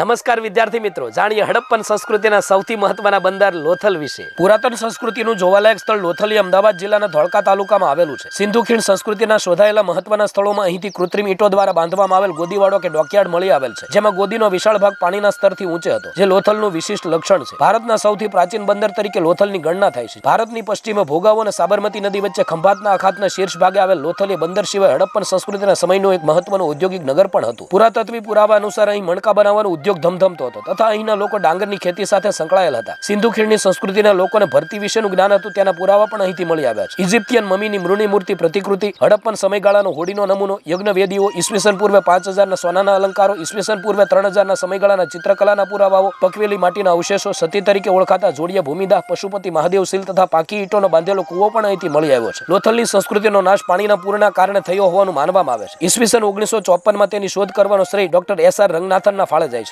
નમસ્કાર વિદ્યાર્થી મિત્રો. જાણીએ હડપ્પન સંસ્કૃતિના સૌથી મહત્વના બંદર લોથલ વિશે. પુરાતન સંસ્કૃતિનું જોવાલાયક સ્થળ લોથલ અમદાવાદ જિલ્લાના ધોળકા તાલુકામાં આવેલું છે. સિંધુ ખીણ સંસ્કૃતિના શોધાયેલા મહત્વના સ્થળોમાં અહીંથી કૃત્રિમ ઈટો દ્વારા બાંધવામાં આવેલ ગોદીવાડો કે ડોકયાર્ડ મળી આવેલ છે, જેમાં ગોદીનો વિશાળ ભાગ પાણીના સ્તરથી ઊંચે હતો, જે લોથલનું વિશિષ્ટ લક્ષણ છે. ભારતના સૌથી પ્રાચીન બંદર તરીકે લોથલની ગણના થાય છે. ભારતની પશ્ચિમે ભોગાવો અને સાબરમતી નદી વચ્ચે ખંભાતના અખાતના શીર્ષ ભાગે આવેલ લોથલી બંદર સિવાય હડપ્પન સંસ્કૃતિના સમયનું એક મહત્વનું ઔદ્યોગિક નગર પણ હતું. પુરાતત્વી પુરાવા અનુસાર અહીં મણકા બનાવવાનો ઉદ્યોગ ધમધમતો હતો. તથા અહીંના લોકો ડાંગરની ખેતી સાથે સંકળાયેલ હતા. સિંધુ ખીણની સંસ્કૃતિના લોકોને ભરતી વિશેનું જ્ઞાન હતું, તેના પુરાવા પણ અહીંથી મળી આવ્યા છે. ઇજિપ્તિયન મમીની મૃણી મૂર્તિ પ્રતિકૃતિ, હડપ્પન સમયગાળાનો હોડીનો નમૂનો યજ્ઞ વેદીઓ ઈસવીસન પૂર્વે પાંચ હજારના સોનાના અલંકારો, ઈસવીસન પૂર્વે ત્રણ હજારના સમયગાળાના ચિત્રકલાના પુરાવાઓ પકવેલી માટીના અવશેષો, સતી તરીકે ઓળખાતા જોડિયા ભૂમિદાહ પશુપતિ મહાદેવ શિલ તથા પાકી ઈંટોનો બાંધેલો કૂવો પણ અહીંથી મળી આવ્યો છે. લોથલની સંસ્કૃતિનો નાશ પાણીના પૂરના કારણે થયો હોવાનું માનવામાં આવે છે. ઈસવીસન ઓગણીસો ચોપનમાં તેની શોધ કરવાનો શ્રેય ડોક્ટર એસ આર રંગનાથનના ફાળે જાય છે.